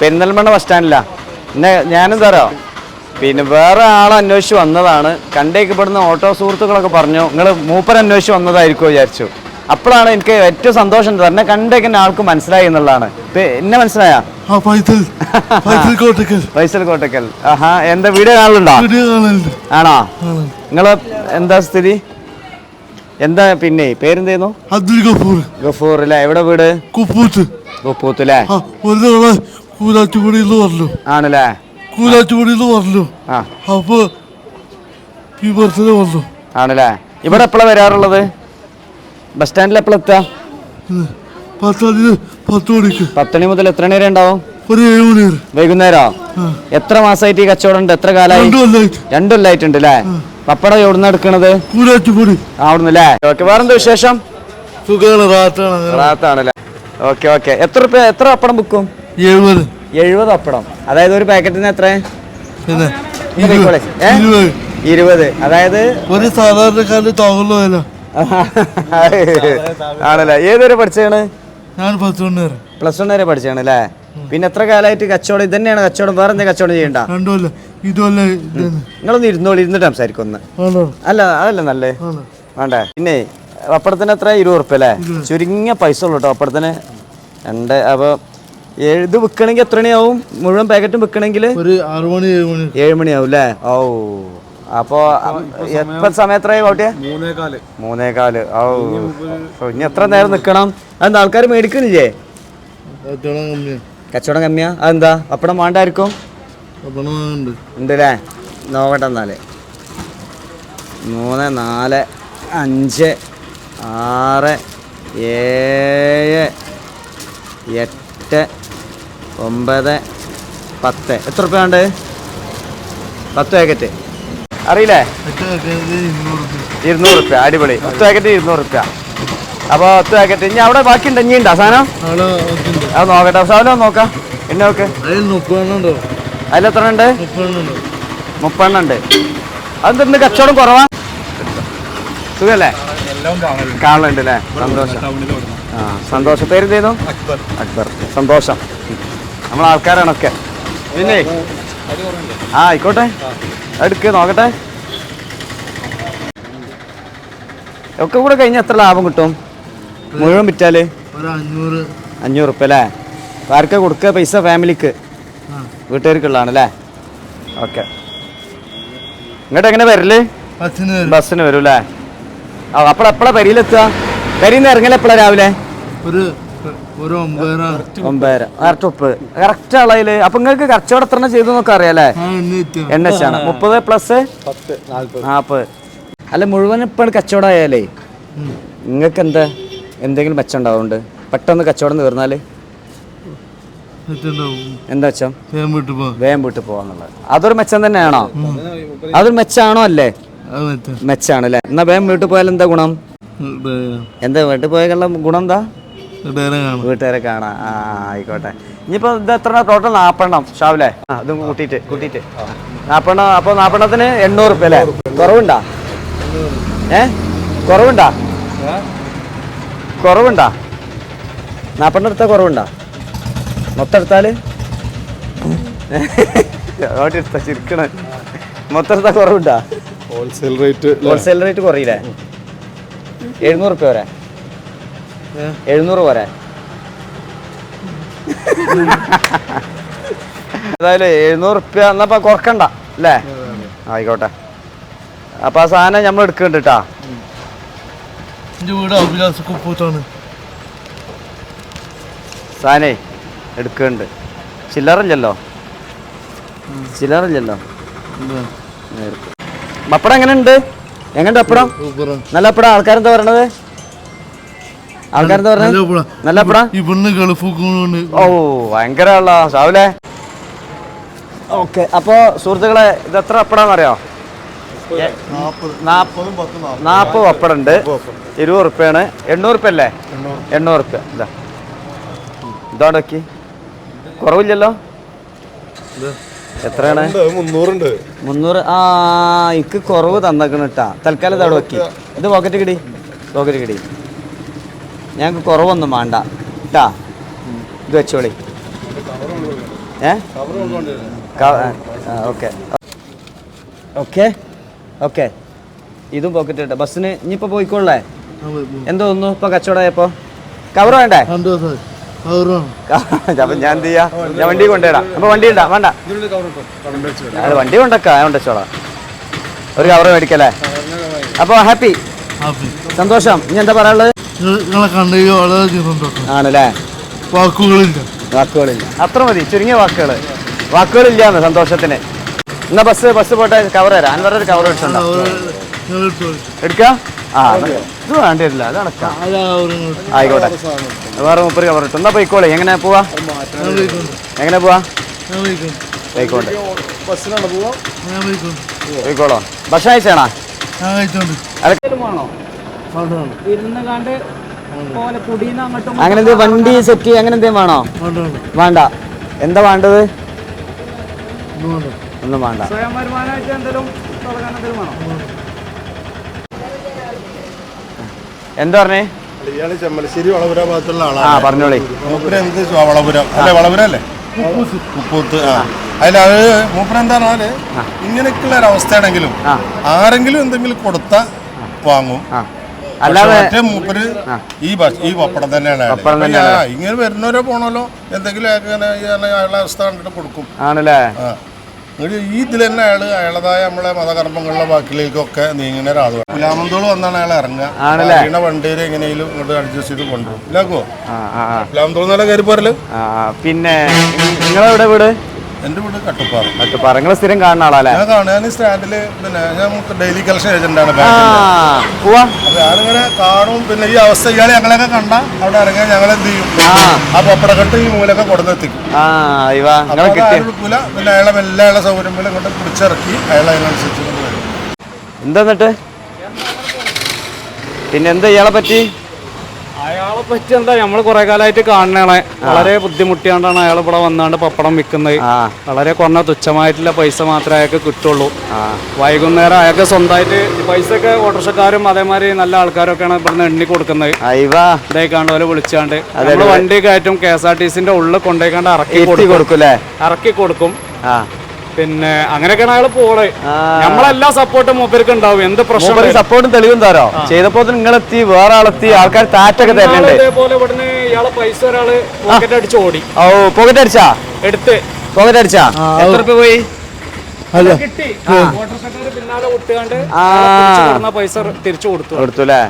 Perinthalmanna bus സ്റ്റാൻഡിലാണ് എന്നെ ഞാനും തരോ പിന്നെ വേറെ ആൾ അന്വേഷിച്ച് വന്നതാണ്. കണ്ടേക്ക് ഇവിടുന്ന് ഓട്ടോ സുഹൃത്തുക്കളൊക്കെ പറഞ്ഞു നിങ്ങൾ മൂപ്പർ അന്വേഷിച്ച് വന്നതായിരിക്കും വിചാരിച്ചു. അപ്പോഴാണ് എനിക്ക് ഏറ്റവും സന്തോഷം തന്നെ കണ്ടേക്ക് എന്നെ ആൾക്ക് മനസ്സിലായി എന്നുള്ളതാണ്. എന്നെ മനസ്സിലായാ? ഫൈസൽ. കോട്ടക്കൽ. വൈസൽ കോട്ടക്കൽ. ആഹാ എന്താ വീഡിയോ കാണലുണ്ടോ? ആണോ? നിങ്ങൾ നിങ്ങൾ എന്താ സ്ഥിതി? എന്താ പിന്നെ പേരെന്തേന്നു അബ്ദുൽ ഗഫൂർ. ഗഫൂർ അല്ലേ? എവിടെ വീട്? കുപ്പൂത്ത്. കുപ്പൂത്ത് ആ എന്ന് പറഞ്ഞു ആണല്ലേ? കൂലാറ്റുപടി എന്ന് പറഞ്ഞു അപ്പൊ ഈ ബർത്ത്ഡേ വന്നു. ആണല്ലേ? ഇവിടെ എപ്പോഴാണ് വരാറുള്ളത്? ബസ് സ്റ്റാൻഡിൽ എപ്പോഴാ എത്താ പത്തടി പത്തതിന് പത്ത് മണിക്ക്. പത്തണി മുതൽ എത്ര നേരം വരെ ഉണ്ടാവും? ഒരു ഏഴ് മണി വരെ. വൈകുന്നേരോ. എത്ര മാസമായിട്ട് ഈ കച്ചവടം ഉണ്ട്? എത്ര കാലമായി? രണ്ടു കൊല്ലായിട്ട്. രണ്ടു കൊല്ലായിട്ടുണ്ട് അല്ലേ? പപ്പടം എവിടുന്ന എടുക്കണത്? കൂലാറ്റുപടി അവിടുന്ന് അല്ലേ? ഓക്കെ വേറെന്താ വിശേഷം? സുഖമാണ് റാത്താണ് അങ്ങനെ. റാത്താണല്ലേ? Okay okay. എത്ര എത്ര പപ്പടം വിൽക്കും? എഴുപത്. എഴുപത് അപ്പടം അതായത് ഒരു പാക്കറ്റിന് എത്ര? ഇരുപത്. അതായത്? ഒരു സാധാരണക്കാരന് വില. ആണല്ലേ. ഏതുവരെ പഠിച്ചാണ് ഞാൻ പത്ത് മണി വരെ. പ്ലസ് വൺ വരെ പഠിച്ചാണ് അല്ലേ? പിന്നെ എത്ര കാലമായിട്ട് കച്ചവടം? ഇത് തന്നെയാണ് കച്ചവടം. വേറെ എന്തെങ്കിലും കച്ചവടം ചെയ്യണ്ട? നിങ്ങളൊന്ന് ഇരുന്നോളി ഇരുന്നിട്ട് സംസാരിക്കൊന്ന് അല്ല അതല്ല നല്ലേ? വേണ്ട വേണ്ടേ. പിന്നെ അപ്പടത്തിന് എത്ര? ഇരുപത് ഉറുപ്പ അല്ലേ? ചുരുങ്ങിയ പൈസ ഉള്ളൂ കേട്ടോ അപ്പടത്തിന് രണ്ട് അപ്പോൾ ഇത് വിൽക്കണമെങ്കിൽ എത്ര മണിയാവും മുഴുവൻ പാക്കറ്റും വിൽക്കണമെങ്കിൽ ഒരു ആറു മണി ഏഴ് മണി. ഏഴ് മണിയാവും അല്ലേ ഓ അപ്പോ എപ്പോ സമയം എത്രയായി കോട്ടിയെ മൂന്നേകാൽ. മൂന്നേകാൽ. ഓ ഇനി എത്ര നേരം നിൽക്കണം അതെന്താ ആൾക്കാർ മേടിക്കണില്ലേ? കച്ചവടം കമ്മിയാ. അതെന്താ? അപ്പടം വേണ്ടായിരിക്കും? ഉണ്ടല്ലേ ഉണ്ട് ഉണ്ട് അല്ലേ നോക്കട്ടെ എന്നാൽ. മൂന്ന് നാല് അഞ്ച് ആറ് ഏഴ് എട്ട് ഒമ്പത് പത്ത്. എത്ര റുപ്യ ഉണ്ട്? പത്ത് പാക്കറ്റ് അറിയില്ലേ? ഇരുന്നൂറ് റുപ്യ അടിപൊളി. പത്ത് പാക്കറ്റ് ഇരുന്നൂറ് റുപ്യ അപ്പോൾ പത്ത് പാക്കറ്റ് ഇനി അവിടെ ബാക്കി ഉണ്ട് ഇനി ഉണ്ടോ സാധനം അത് നോക്കട്ടെ. സാധനം നോക്കാം. എന്നെ നോക്ക്. അതിൽ മുപ്പെണ്ണം ഉണ്ടോ? മുപ്പെണ്ണം ഉണ്ടോ? അതെന്ത് കച്ചവടം കുറവാ? സുഖല്ലേ? കാണലുണ്ട്. അല്ലേ? സന്തോഷം. ആ സന്തോഷം. പേര് ചെയ്തു അക്ബർ. സന്തോഷം. നമ്മളെ ആൾക്കാരാണൊക്കെ പിന്നെ? ആ ആയിക്കോട്ടെ. എടുക്ക് നോക്കട്ടെ. ഒക്കെ കൂടെ കഴിഞ്ഞാൽ എത്ര ലാഭം കിട്ടും? മുഴുവൻ വിറ്റാൽ? അഞ്ഞൂറ് ഉറുപ്പ അല്ലേ? ആർക്കാ കൊടുക്കുക പൈസ ഫാമിലിക്ക്. വീട്ടുകാർക്കുള്ളതാണ് അല്ലേ? ഓക്കെ. ഇങ്ങോട്ട് എങ്ങനെ വരൽ? ബസ്സിന് വരും. അല്ലേ? ആ പരിയിലെത്തുക പെരിയിൽ നിന്ന് ഇറങ്ങല എപ്പോഴാണ് രാവിലെ? ഒരു ഒമ്പതര ഒമ്പതര കറക്റ്റ് ഉപ്പ്. കറക്റ്റ് അളവിൽ. അപ്പൊ നിങ്ങൾക്ക് കച്ചവടം എത്ര ചെയ്തു എന്നൊക്കെ അറിയാലേ ആ എണ്ണ എൻ എച്ച് ആണ് മുപ്പത് പ്ലസ് നാപ്പത് അല്ല മുഴുവൻ ഇപ്പം കച്ചവടം ആയാലേ നിങ്ങൾക്ക് എന്താ? എന്തെങ്കിലും മെച്ചം ഉണ്ടാവുന്നുണ്ട് പെട്ടെന്ന് കച്ചവടം തീർന്നാൽ? എന്താ വെച്ചാ വേഗം വീട്ടിൽ പോവാന്നുള്ളത് അതൊരു മെച്ചം തന്നെയാണോ? അതൊരു മെച്ചാണോ അല്ലേ? മെച്ചാണ് അല്ലേ? എന്നാ വേഗം വീട്ടിൽ പോയാൽ എന്താ ഗുണം? എന്താ വീട്ടിൽ പോയാലുള്ള ഗുണം എന്താ? വീട്ടുകാരെ കാണാം. ആ ആയിക്കോട്ടെ. ഇനിയിപ്പോ ഇത് എത്ര ടോട്ടൽ നാപ്പെണ്ണം ഷാവിലെ? ആ ഇതും കൂട്ടിയിട്ട് കൂട്ടിയിട്ട്. നാപ്പെണ്ണം അപ്പൊ നാപ്പെണ്ണത്തിന് എണ്ണൂറ് റുപ്യ അല്ലേ? കുറവുണ്ടാ? ഏ? കുറവുണ്ടാ? കുറവുണ്ടാ? നാപ്പെണ്ണം എടുത്താൽ കുറവുണ്ടാ? മൊത്തം എടുത്താൽ അവിടെ എടുത്താ ചിരിക്കണേ. മൊത്തം എടുത്താൽ കുറവുണ്ടാ? ഹോൾസെയിൽ റേറ്റ് ഹോൾസെയിൽ റേറ്റ് കുറയില്ലേ? എഴുന്നൂറ് റുപ്യ വരെ. എഴുന്നൂറ് പോരെ. ഏതായാലും എഴുന്നൂറ് റുപ്യ എന്നപ്പോ കുറക്കണ്ട അല്ലേ? ആയിക്കോട്ടെ. അപ്പൊ ആ സാധനം നമ്മൾ എടുക്കുന്നുണ്ട് കേട്ടാ എടുക്കണ്ട് വീട് അഭിലാസ് കുപ്പൂത്താണ്. സാധനേ എടുക്കുന്നുണ്ട് ചില്ലറില്ലല്ലോ? ചില്ലറില്ലല്ലോ? പപ്പടം എങ്ങനെ ഉണ്ട് എങ്ങനെ പപ്പടം നല്ല പപ്പടം ആൾക്കാരെന്താ പറയണത്? ആൾക്കാരെന്താ നല്ല പറഞ്ഞത് ഇവിടുന്ന് ഓ ഭയങ്കര ഉള്ള ഷാവിലെ. ഓക്കെ അപ്പോ സുഹൃത്തുക്കളെ ഇത് എത്ര പപ്പടാന്ന് അറിയോ നാൽപ്പതും പത്ത് നാൽപ്പത് നാൽപ്പത് പപ്പടം ഉണ്ട് ഇരുപത് ഉറുപ്പ്യാണ് എണ്ണൂറ് ഉറുപ്പ്യ അല്ലേ എണ്ണൂറ്. ഉറുപ്പ്യ ഇതാ. ഇതോടെ വെക്കി. കുറവില്ലല്ലോ? എത്രയാണ്? മുന്നൂറ്. ആ എനിക്ക് കുറവ് തന്നേക്കണ് കേട്ടാ തൽക്കാലം ഇതവിടെ വെക്കി. ഇത് പോക്കറ്റ് കിടി പോക്കറ്റ് കിടി ഞങ്ങൾക്ക് കുറവൊന്നും വേണ്ട. കേട്ടാ ഇത് വെച്ചോളി. ഏ? ഓക്കെ. ഓക്കെ? ഓക്കെ. ഇതും പോക്കറ്റ് ഇട്ട. ബസ്സിന് ഇനിയിപ്പോൾ പോയിക്കോളേ എന്തോ ഒന്നു ഇപ്പൊ കച്ചവടമായപ്പോ കവർ വേണ്ടേ? അപ്പം ഞാൻ എന്ത് ചെയ്യാ? ഞാൻ വണ്ടി കൊണ്ടുവരാം. അപ്പൊ വണ്ടി ഉണ്ടാ വേണ്ട. വണ്ടി കൊണ്ടൊക്കെ ഞാൻ കൊണ്ടുവച്ചോളാം ഒരു കവർ മേടിക്കല്ലേ? അപ്പൊ ഹാപ്പി ഹാപ്പി സന്തോഷം. ഇനി എന്താ പറയാനുള്ളത്? നിങ്ങളെ കണ്ടെങ്കിൽ വളരെ സന്തോഷം. ആണല്ലേ? വാക്കുകളില്ല. വാക്കുകളില്ല. അത്ര മതി ചുരുങ്ങിയ വാക്കുകൾ വാക്കുകളില്ല സന്തോഷത്തിന്. എന്നാ ബസ് ബസ് പോട്ടെ കവർ തരാം. അൻവറ ഒരു കവർ എടുക്കാം? ആ ഇത് വേണ്ടി വരില്ല അത് നടക്കാം ആരാ കവറുകൾ ആയിക്കോട്ടെ. വേറെ മുപ്പത് കവർ ഇട്ടു. എന്നാ പോയിക്കോളെ എങ്ങനെ പോവാ? എങ്ങനെ പോവാ? പോയിക്കോട്ടെ പോയിക്കോളോ. ഭക്ഷണം അയച്ചാണോ ഇരുന്ന് കണ്ട് അങ്ങനെ എന്തെങ്കിലും വണ്ടി സെറ്റ് അങ്ങനെ എന്തെങ്കിലും വേണോ? വേണ്ട. എന്താ വേണ്ടത്? ഒന്നും വേണ്ട. എന്താ പറഞ്ഞേ? ഇയാൾ ചെമ്മലശ്ശേരി വളപുര ഭാഗത്തുള്ള ആളാണ് പറഞ്ഞോളി. വളപുരം? അല്ലെ വളപുര അല്ലേ? ഉപ്പൂത്ത് ആ. അതിൽ അത് മൂപ്പര് ഇങ്ങനെയൊക്കെയുള്ള ഒരു അവസ്ഥയാണെങ്കിലും ആരെങ്കിലും എന്തെങ്കിലും കൊടുത്താൽ വാങ്ങും. അല്ലാതെ മൂപ്പര് ഈ ഭക്ഷ- ഈ പപ്പടം തന്നെയാണ് ഇങ്ങനെ വരുന്നവരെ പോണല്ലോ എന്തെങ്കിലും ഇങ്ങനെ അവസ്ഥ കണ്ടിട്ട് കൊടുക്കും. ആണല്ലേ? ഈ ഇതിൽ തന്നെ അയാൾ അയാളതായ നമ്മളെ മതകർമ്മങ്ങളുടെ ബാക്കിലേക്കൊക്കെ നീങ്ങുന്ന ഒരാളാണ് പുലാമന്തോൾ വന്നാണ് അയാൾ ഇറങ്ങുക? അറിയണ വണ്ടിയിൽ എങ്ങനെയും ഇങ്ങോട്ട് അഡ്ജസ്റ്റ് ചെയ്ത് കൊണ്ടുപോകും ഇല്ലാക്കോ ആ. നല്ല കയറി പോരൽ. പിന്നെ നിങ്ങളെവിടെ വീട്? എന്റെ വീട് കട്ടുപ്പാറ. കട്ടുപ്പാറ. നിങ്ങൾ സ്ഥിരം കാണുന്ന ആളല്ലേ? ഞാൻ കാണുക ഞാൻ സ്റ്റാൻഡിൽ പിന്നെ ഞാൻ ഡെയിലി കളക്ഷൻ ഏജന്റാണ് ആ ബാങ്കിന്റെ പോവാ. അപ്പൊ ഞാനിങ്ങനെ കാണും. പിന്നെ ഈ അവസ്ഥ ഇയാളെ ഞങ്ങളെയൊക്കെ കണ്ട. അവിടെ ഇറങ്ങിയാൽ ഞങ്ങൾ എന്ത് ചെയ്യും? ആ. പപ്പടക്കെട്ട് ഈ മൂലൊക്കെ കൊടുന്നെത്തിക്കും എടുക്കൂല പിന്നെ അയാളെ എല്ലാ അയാളെ സൗകര്യം പോലെ ഇങ്ങോട്ട് പിടിച്ചിറക്കി അയാളെ അതിനനുസരിച്ച് കൊണ്ട് എന്താ എന്നിട്ട്? പിന്നെ എന്താ ഇയാളെ പറ്റി? അയാളെ പറ്റി എന്താ നമ്മൾ കുറെ കാലമായിട്ട് കാണണേ വളരെ ബുദ്ധിമുട്ടിയാണ്ടാണ് അയാൾ ഇവിടെ വന്നാണ്ട് പപ്പടം വിൽക്കുന്നത് വളരെ കുറഞ്ഞ തുച്ഛമായിട്ടുള്ള പൈസ മാത്രമേ അയാൾക്ക് കിട്ടുള്ളൂ. വൈകുന്നേരം അയാൾക്ക് സ്വന്തമായിട്ട് പൈസ ഒക്കെ ഓട്ടോറിക്ഷക്കാരും അതേമാതിരി നല്ല ആൾക്കാരൊക്കെയാണ് ഇവിടുന്ന് എണ്ണി കൊടുക്കുന്നത്. ഇതായി കാണുന്ന വിളിച്ചാണ്ട്. നമ്മൾ വണ്ടി കയറ്റും കെ എസ് ആർ ടി സിന്റെ ഉള്ളിൽ കൊണ്ടുപോയിക്കാണ്ട് ഇറക്കി കൊടുക്കും. ഇറക്കി കൊടുക്കും. പിന്നെ അങ്ങനെയൊക്കെയാണ് അയാൾ പോൾ നമ്മളെല്ലാ സപ്പോർട്ടും മൂപ്പർക്ക് ഉണ്ടാവും. എന്ത് പ്രശ്നം സപ്പോർട്ടും തെളിവും തരോ. ചെയ്തപ്പോ നിങ്ങളെത്തി വേറെ ആളെത്തി ആൾക്കാർ താറ്റൊക്കെ തരുന്നുണ്ട് ഇതേപോലെ ഇവിടുന്ന് ഇയാളെ പൈസ ഒരാൾ പോക്കറ്റ് അടിച്ച് ഓടി. ഓ പോക്കറ്റ് അടിച്ചാ? എടുത്ത്. പോക്കറ്റ് അടിച്ചാ? എത്ര രൂപ പോയി? കിട്ടി. പിന്നാലെ വിട്ടുകാണ്ട് പൈസ തിരിച്ചു കൊടുത്തു. കൊടുത്തു അല്ലേ